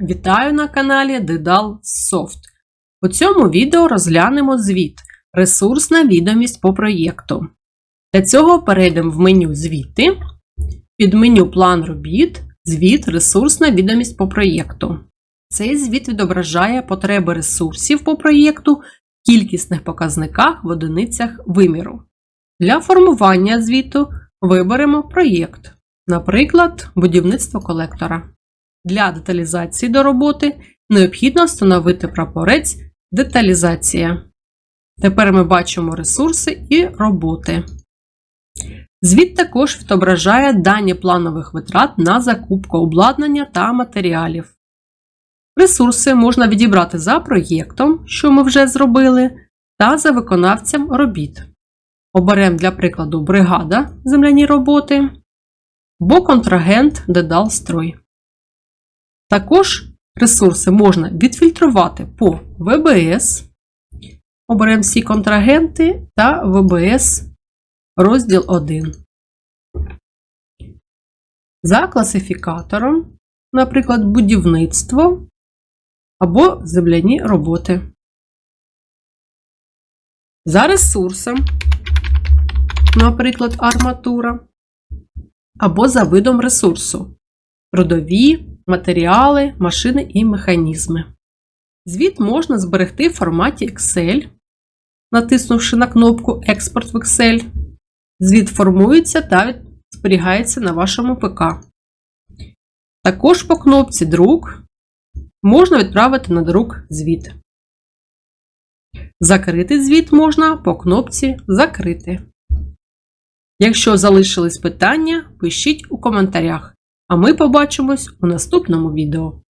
Вітаю на каналі Дедал Soft. У цьому відео розглянемо звіт Ресурсна відомість по проєкту. Для цього перейдемо в меню Звіти, під меню План робіт, звіт Ресурсна відомість по проєкту. Цей звіт відображає потреби ресурсів по проєкту в кількісних показниках в одиницях виміру. Для формування звіту виберемо проєкт, наприклад, будівництво колектора. Для деталізації до роботи необхідно встановити прапорець Деталізація. Тепер ми бачимо ресурси і роботи. Звіт також відображає дані планових витрат на закупку обладнання та матеріалів. Ресурси можна відібрати за проєктом, що ми вже зробили, та за виконавцем робіт. Оберемо для прикладу бригада земляні роботи або контрагент Дедалстрой. Також ресурси можна відфільтрувати по ВБС. Оберемо всі контрагенти та ВБС розділ 1. За класифікатором, наприклад, будівництво або земляні роботи. За ресурсом, наприклад, арматура, або за видом ресурсу трудові, матеріали, машини і механізми. Звіт можна зберегти в форматі Excel, натиснувши на кнопку Експорт в Excel. Звіт формується та зберігається на вашому ПК. Також по кнопці Друк можна відправити на друк звіт. Закрити звіт можна по кнопці Закрити. Якщо залишились питання, пишіть у коментарях. А ми побачимось у наступному відео.